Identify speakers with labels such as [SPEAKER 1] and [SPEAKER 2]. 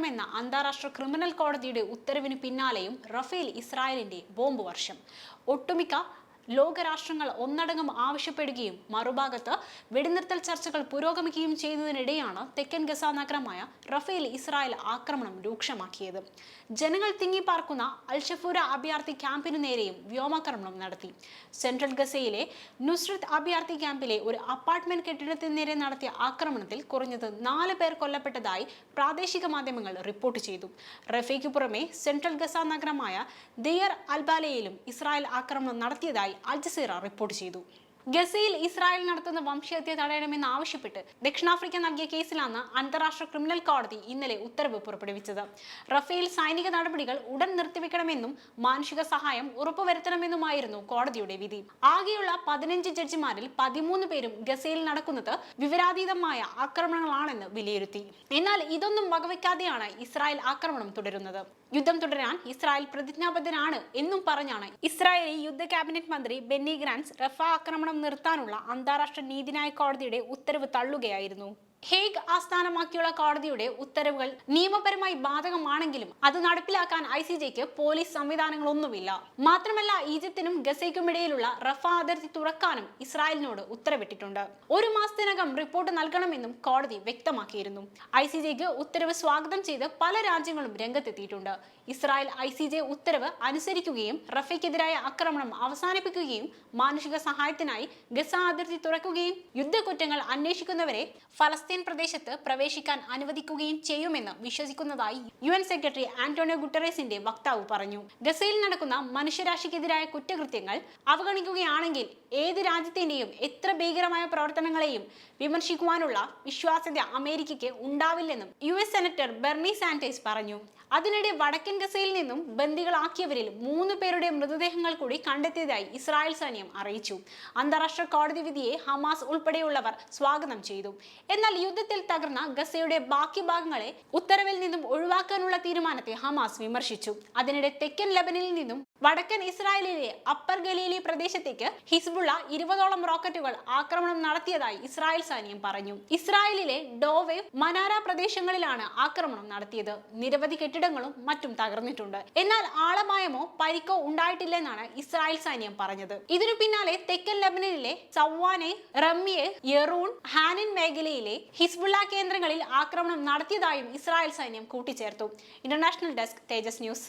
[SPEAKER 1] നടത്തണമെന്ന അന്താരാഷ്ട്ര ക്രിമിനൽ കോടതിയുടെ ഉത്തരവിന് പിന്നാലെയും റഫേൽ ഇസ്രായേലിന്റെ ബോംബ് വർഷം. ഒട്ടുമിക്ക ലോകരാഷ്ട്രങ്ങൾ ഒന്നടങ്കം ആവശ്യപ്പെടുകയും മറുഭാഗത്ത് വെടിനിർത്തൽ ചർച്ചകൾ പുരോഗമിക്കുകയും ചെയ്തതിനിടെയാണ് തെക്കൻ ഗസ നഗരമായ റഫേൽ ഇസ്രായേൽ ആക്രമണം രൂക്ഷമാക്കിയത്. ജനങ്ങൾ തിങ്ങിപ്പാർക്കുന്ന അൽഷഫൂര അഭയാർത്ഥി ക്യാമ്പിനു നേരെയും വ്യോമാക്രമണം നടത്തി. സെൻട്രൽ ഗസയിലെ നുസ്രത് അഭയാർത്ഥി ക്യാമ്പിലെ ഒരു അപ്പാർട്ട്മെന്റ് കെട്ടിടത്തിന് നേരെ നടത്തിയ ആക്രമണത്തിൽ കുറഞ്ഞത് നാല് പേർ കൊല്ലപ്പെട്ടതായി പ്രാദേശിക മാധ്യമങ്ങൾ റിപ്പോർട്ട് ചെയ്തു. റഫേക്ക് പുറമെ സെൻട്രൽ ഗസ നഗരമായ ദിയർ അൽബാലയിലും ഇസ്രായേൽ ആക്രമണം നടത്തിയതായി അൽ ജസീറ റിപ്പോർട്ട് ചെയ്തു. ഗസയിൽ ഇസ്രായേൽ നടത്തുന്ന വംശഹത്യ തടയണമെന്ന് ആവശ്യപ്പെട്ട് ദക്ഷിണാഫ്രിക്ക നൽകിയ കേസിലാണ് അന്താരാഷ്ട്ര ക്രിമിനൽ കോടതി ഇന്നലെ ഉത്തരവ് പുറപ്പെടുവിച്ചത്. റഫേൽ സൈനിക നടപടികൾ ഉടൻ നിർത്തിവെക്കണമെന്നും മാനുഷിക സഹായം ഉറപ്പുവരുത്തണമെന്നുമായിരുന്നു കോടതിയുടെ വിധി. ആകെയുള്ള പതിനഞ്ച് ജഡ്ജിമാരിൽ പതിമൂന്ന് പേരും ഗസയിൽ നടക്കുന്നത് വിവരാതീതമായ ആക്രമണങ്ങളാണെന്ന് വിലയിരുത്തി. എന്നാൽ ഇതൊന്നും വകവെക്കാതെയാണ് ഇസ്രായേൽ ആക്രമണം തുടരുന്നത്. യുദ്ധം തുടരാൻ ഇസ്രായേൽ പ്രതിജ്ഞാബദ്ധനാണ് എന്നും പറഞ്ഞാണ്. ഇസ്രായേലി യുദ്ധ ക്യാബിനറ്റ് മന്ത്രി ബെന്നി ഗ്രാൻസ് റഫ ആക്രമണം നിർത്താനുള്ള അന്താരാഷ്ട്ര നീതിന്യായ കോടതിയുടെ ഉത്തരവ് തള്ളുകയായിരുന്നു. ഹേഗ് ആസ്ഥാനമാക്കിയുള്ള കോടതിയുടെ ഉത്തരവുകൾ നിയമപരമായി ബാധകമാണെങ്കിലും അത് നടപ്പിലാക്കാൻ ഐ സി ജെക്ക് പോലീസ് സംവിധാനങ്ങളൊന്നുമില്ല. മാത്രമല്ല ഈജിപ്തിനും ഗസയ്ക്കുമിടയിലുള്ള റഫ അതിർത്തി തുറക്കാനും ഇസ്രായേലിനോട് ഉത്തരവിട്ടിട്ടുണ്ട്. ഒരു മാസത്തിനകം റിപ്പോർട്ട് നൽകണമെന്നും കോടതി വ്യക്തമാക്കിയിരുന്നു. ഐ സി ജെക്ക് ഉത്തരവ് സ്വാഗതം ചെയ്ത് പല രാജ്യങ്ങളും രംഗത്തെത്തിയിട്ടുണ്ട്. ഇസ്രായേൽ ഐ സി ജെ ഉത്തരവ് അനുസരിക്കുകയും റഫയ്ക്കെതിരായ ആക്രമണം അവസാനിപ്പിക്കുകയും മാനുഷിക സഹായത്തിനായി ഗസ അതിർത്തി തുറക്കുകയും യുദ്ധക്കുറ്റങ്ങൾ അന്വേഷിക്കുന്നവരെ ഫലസ്തീൻ പ്രദേശത്ത് പ്രവേശിക്കാൻ അനുവദിക്കുകയും ചെയ്യുമെന്ന് വിശ്വസിക്കുന്നതായി യു എൻ സെക്രട്ടറി ആന്റോണിയോ ഗുട്ടറേസിന്റെ വക്താവ് പറഞ്ഞു. ഗസയിൽ നടക്കുന്ന മനുഷ്യരാശിക്കെതിരായ കുറ്റകൃത്യങ്ങൾ അവഗണിക്കുകയാണെങ്കിൽ ഏത് രാജ്യത്തിന്റെയും എത്ര ഭീകരമായ പ്രവർത്തനങ്ങളെയും വിമർശിക്കുവാനുള്ള വിശ്വാസ്യത അമേരിക്കയ്ക്ക് ഉണ്ടാവില്ലെന്നും U S senator Bernie Sanders പറഞ്ഞു. അതിനിടെ വടക്കൻ ഗസയിൽ നിന്നും ബന്ദികളാക്കിയവരിൽ മൂന്ന് പേരുടെ മൃതദേഹങ്ങൾ കൂടി കണ്ടെത്തിയതായി ഇസ്രായേൽ സൈന്യം അറിയിച്ചു. അന്താരാഷ്ട്ര കോടതി വിധിയെ ഹമാസ് ഉൾപ്പെടെയുള്ളവർ സ്വാഗതം ചെയ്തു. എന്നാൽ യുദ്ധത്തിൽ തകർന്ന ഗസയുടെ ബാക്കി ഭാഗങ്ങളെ ഉത്തരവിൽ നിന്നും ഒഴിവാക്കാനുള്ള തീരുമാനത്തെ ഹമാസ് വിമർശിച്ചു. അതിനിടെ തെക്കൻ ലബനിൽ നിന്നും വടക്കൻ ഇസ്രായേലിലെ അപ്പർ ഗലീലി പ്രദേശത്തേക്ക് ഹിസ്ബുള്ള ഇരുപതോളം റോക്കറ്റുകൾ ആക്രമണം നടത്തിയതായി ഇസ്രായേൽ സൈന്യം പറഞ്ഞു. ഇസ്രായേലിലെ ഡോവേവ് മനാര പ്രദേശങ്ങളിലാണ് ആക്രമണം നടത്തിയത്. നിരവധി കെട്ടിടങ്ങളും മറ്റും തകർന്നിട്ടുണ്ട്. എന്നാൽ ആളപായമോ പരിക്കോ ഉണ്ടായിട്ടില്ലെന്നാണ് ഇസ്രായേൽ സൈന്യം പറഞ്ഞത്. ഇതിനു പിന്നാലെ തെക്കൻ ലബനനിലെ ചവ്വാനെ റമ്മിയെ യെറൂൺ ഹാനിൻ മേഖലയിലെ ഹിസ്ബുള്ള കേന്ദ്രങ്ങളിൽ ആക്രമണം നടത്തിയതായും ഇസ്രായേൽ സൈന്യം കൂട്ടിച്ചേർത്തു. International desk Tejas news.